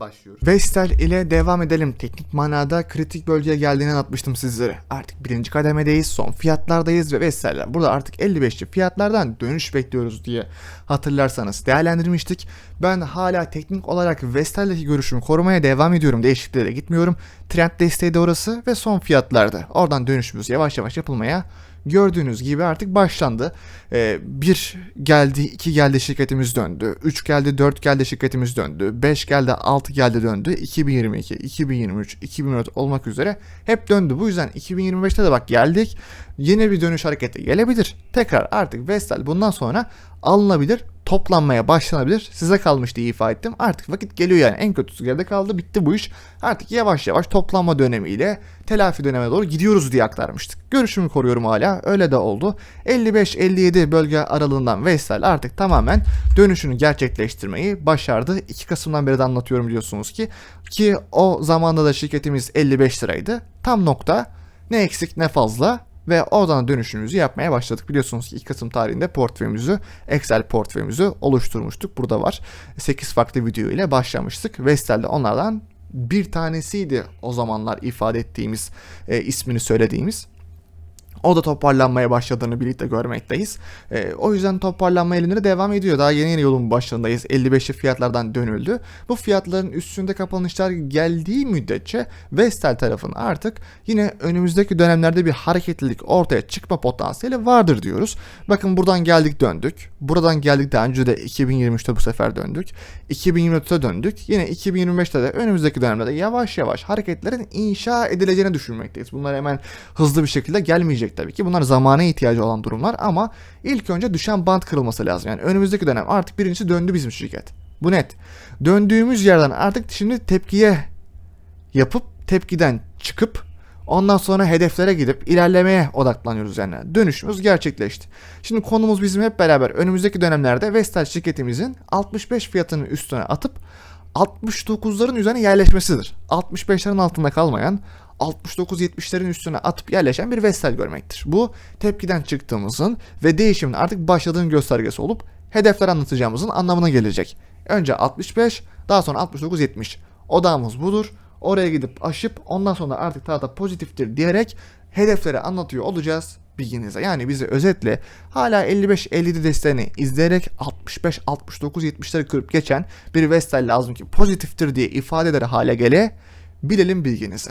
başlıyoruz. Vestel ile devam edelim. Teknik manada kritik bölgeye geldiğini anlatmıştım sizlere. Artık birinci kademedeyiz, son fiyatlardayız ve Vestel'ler burada artık 55'li fiyatlardan dönüş bekliyoruz diye hatırlarsanız değerlendirmiştik. Ben hala teknik olarak Vestel'deki görüşümü korumaya devam ediyorum. Değişikliklere gitmiyorum. Trend desteği de orası ve son fiyatlarda. Oradan dönüşümüz yavaş yavaş yapılmaya gördüğünüz gibi artık başlandı. Ee, bir geldi, iki geldi şirketimiz döndü. Üç geldi, dört geldi şirketimiz döndü. Beş geldi, altı geldi döndü. 2022, 2023, 2024 olmak üzere hep döndü. Bu yüzden 2025'te de bak geldik. Yeni bir dönüş hareketi gelebilir. Tekrar artık Vestel bundan sonra alınabilir, toplanmaya başlanabilir. Size kalmış diye ifade ettim. Artık vakit geliyor yani. En kötüsü geride kaldı. Bitti bu iş. Artık yavaş yavaş toplanma dönemiyle telafi dönemine doğru gidiyoruz diye aktarmıştık. Görüşümü koruyorum hala. Öyle de oldu. 55-57 bölge aralığından Vestel artık tamamen dönüşünü gerçekleştirmeyi başardı. 2 Kasım'dan beri de anlatıyorum biliyorsunuz ki. Ki o zamanda da şirketimiz 55 liraydı. Tam nokta. Ne eksik ne fazla ve oradan dönüşümüzü yapmaya başladık. Biliyorsunuz ki 2 Kasım tarihinde portföyümüzü, Excel portföyümüzü oluşturmuştuk. Burada var. 8 farklı video ile başlamıştık. Vestel'de onlardan bir tanesiydi o zamanlar ifade ettiğimiz, e, ismini söylediğimiz. O da toparlanmaya başladığını birlikte görmekteyiz. E, o yüzden toparlanma elimleri devam ediyor. Daha yeni yeni yolun başındayız. 55'li fiyatlardan dönüldü. Bu fiyatların üstünde kapanışlar geldiği müddetçe Vestel tarafın artık yine önümüzdeki dönemlerde bir hareketlilik ortaya çıkma potansiyeli vardır diyoruz. Bakın buradan geldik döndük. Buradan geldik daha önce de 2023'te bu sefer döndük. 2024'te döndük. Yine 2025'te de önümüzdeki dönemlerde yavaş yavaş hareketlerin inşa edileceğini düşünmekteyiz. Bunlar hemen hızlı bir şekilde gelmeyecek tabii ki. Bunlar zamana ihtiyacı olan durumlar ama ilk önce düşen band kırılması lazım. Yani önümüzdeki dönem artık birincisi döndü bizim şirket. Bu net. Döndüğümüz yerden artık şimdi tepkiye yapıp tepkiden çıkıp ondan sonra hedeflere gidip ilerlemeye odaklanıyoruz yani. Dönüşümüz gerçekleşti. Şimdi konumuz bizim hep beraber önümüzdeki dönemlerde Vestel şirketimizin 65 fiyatının üstüne atıp 69'ların üzerine yerleşmesidir. 65'lerin altında kalmayan 69-70'lerin üstüne atıp yerleşen bir Vestel görmektir. Bu tepkiden çıktığımızın ve değişimin artık başladığın göstergesi olup hedefler anlatacağımızın anlamına gelecek. Önce 65 daha sonra 69-70. Odağımız budur. Oraya gidip aşıp ondan sonra artık tahta pozitiftir diyerek hedefleri anlatıyor olacağız bilginize. Yani bizi özetle hala 55-57 desteğini izleyerek 65-69-70'leri kırıp geçen bir Vestel lazım ki pozitiftir diye ifadeleri hale gele bilelim bilginize.